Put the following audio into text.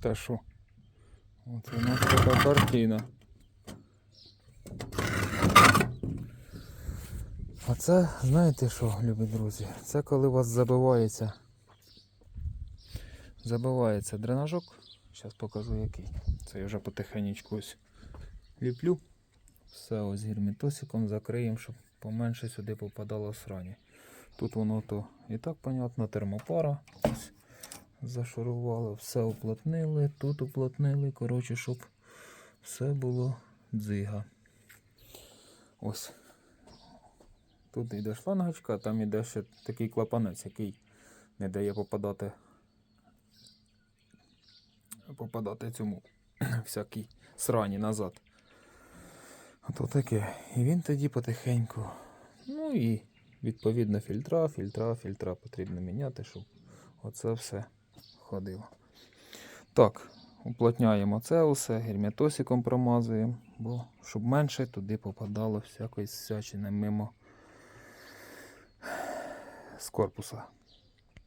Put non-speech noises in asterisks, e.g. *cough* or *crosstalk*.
Та що? У нас така картина. А це, знаєте що, любі друзі? Це коли у вас забивається. Забивається дренажок. Зараз покажу який. Це я вже потихенечку ось ліплю. Все ось герметосиком закриємо, щоб поменше сюди попадало срані. Тут воно то і так понятно, термопара. Ось зашурували, все уплотнили, тут уплотнили, коротше, щоб все було дзига. Ось. Тут йде шлангочка, а там йде ще такий клапанець, який не дає попадати попадати цьому *clears throat* всякій срані назад. Ото таке. І він тоді потихеньку. Ну і відповідно фільтра, фільтра, фільтра потрібно міняти, щоб оце все ходило. Так, уплотняємо це усе, герметосиком промазуємо, бо щоб менше туди попадало всякої всячини мимо з корпуса.